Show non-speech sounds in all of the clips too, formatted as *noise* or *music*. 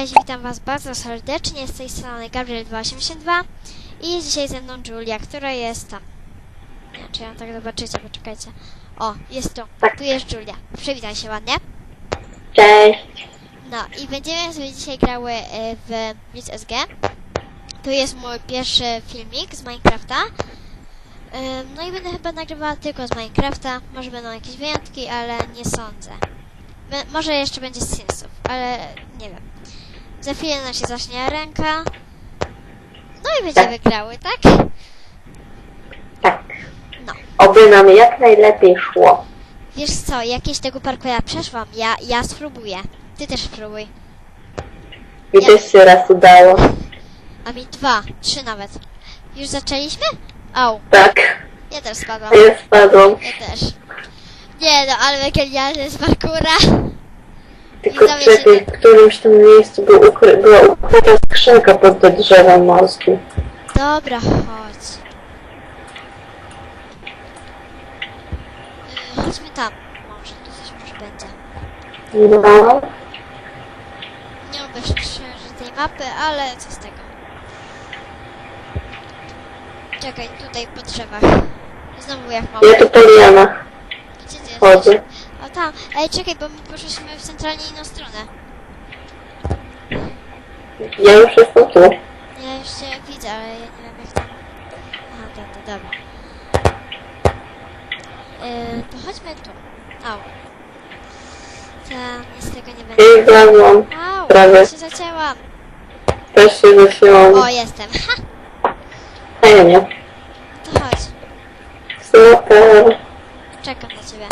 Cześć, witam Was bardzo serdecznie, z tej strony Gabriel282 i dzisiaj ze mną Julia, która jest tam. Nie, czy ją tak zobaczycie, poczekajcie. O, jest tu, Tak. tu jest Julia. Przywitaj się ładnie. Cześć. No i będziemy sobie dzisiaj grały e, w Blitz SG. To jest mój pierwszy filmik z Minecrafta. Ym, No i będę chyba nagrywała tylko z Minecrafta. Może będą jakieś wyjątki, ale nie sądzę. Może jeszcze będzie z Simsów, ale nie wiem. Za chwilę nam się zacznie ręka. No i będziemy grały, tak? Tak. No. Oby nam jak najlepiej szło. Wiesz co, jakieś tego parku ja przeszłam. Ja, ja spróbuję. Ty też spróbuj. Mi Ja- też się raz udało. A mi dwa, trzy nawet. Już zaczęliśmy? Au, Tak. ja też spadłam. Ja spadłam. Ja też. Nie no, ale genialny z parkura. Się- w którymś tam miejscu był ukry była ukryta skrzynka pod drzewem morskim. Dobra, chodź. Yy, chodźmy tam. Może, tu coś może będzie. No. Nie lubię szczerze tej mapy, ale co z tego. Czekaj, tutaj po drzewach. Znowu jak mam. Ja tu po lianach Gdzie ty jesteś? chodzę. O tam. Ej, czekaj, bo my poszliśmy w centralnie inną stronę. Ja już jestem tu. Ja już cię widzę, ale ja nie wiem jak tam. Aha, to, to dobra. Yy, to chodźmy tu. Au. Tam, nic z tego nie będzie. I zlazłam. Au, Prawie. ja się zacięłam. Też się zacięłam. O, jestem. *laughs* Ha, A ja nie. to chodź. Super. Czekam na ciebie.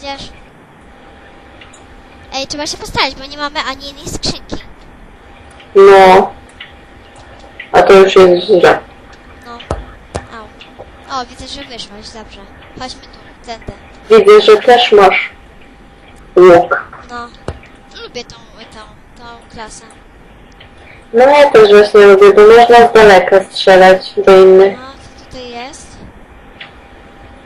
Idziesz? Ej, trzeba się postarać, bo nie mamy ani jednej skrzynki. No. A to już jest źle. No. Au. O, widzę, że wyszłaś. Dobrze. Chodźmy tu, tędy. Widzę, że też masz łuk. No. Lubię tą, tą, tą klasę. No ja też właśnie lubię, bo można z daleka strzelać do innych. No, co tutaj jest?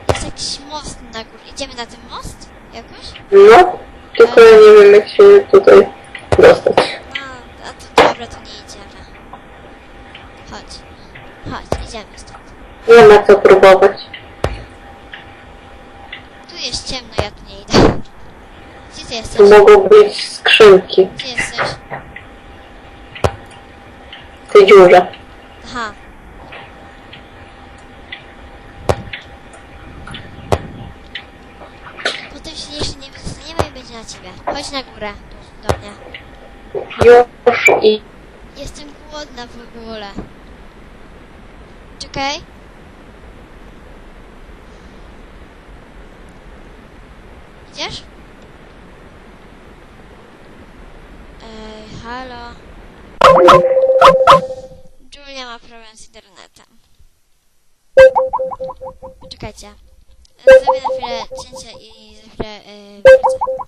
Jest jakiś most na górze. Idziemy na ten most? Jakoś? No, tylko ja nie wiem jak się tutaj dostać. No, a to dobra, to nie idziemy. Chodź. Chodź, idziemy stąd. Nie ma co próbować. Tu jest ciemno, ja tu nie idę. Gdzie ty Tu jesteś? mogą być skrzynki Gdzie jesteś? w tej dziurze. Aha. Potem się jeszcze nie wystaniemy i będzie na ciebie. Chodź na górę, tu, do mnie. Już i Jestem głodna w ogóle. Czekaj. Idziesz? Ej, halo. Julia ma problem z internetem. Czekajcie. Zrobię na chwilę cięcie i za chwilę yy, wrócę.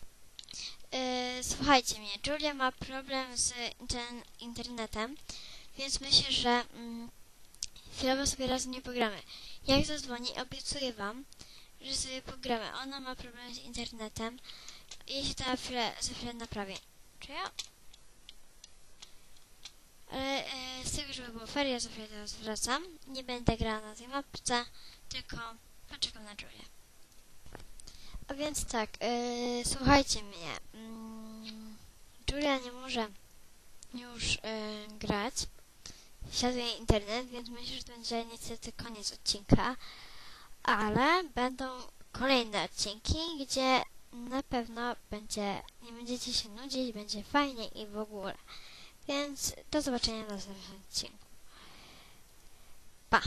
Słuchajcie mnie, Julia ma problem z inter- internetem, więc myślę, że mm, chwilowo sobie razem nie pogramy. Jak zadzwoni, obiecuję wam, że sobie pogramy. Ona ma problem z internetem i się to na chwilę, za chwilę naprawię. Czy ja? Ale e, z tego, żeby było fair, ja za chwilę teraz wracam. Nie będę grała na tej mapce, tylko poczekam na Julię. A więc tak, yy, słuchajcie mnie. Julia nie może już yy, grać. Wsiadł jej internet, więc myślę, że to będzie niestety koniec odcinka. Ale będą kolejne odcinki, gdzie na pewno będzie, nie będziecie się nudzić, będzie fajnie i w ogóle. Więc do zobaczenia na następnym odcinku. Pa!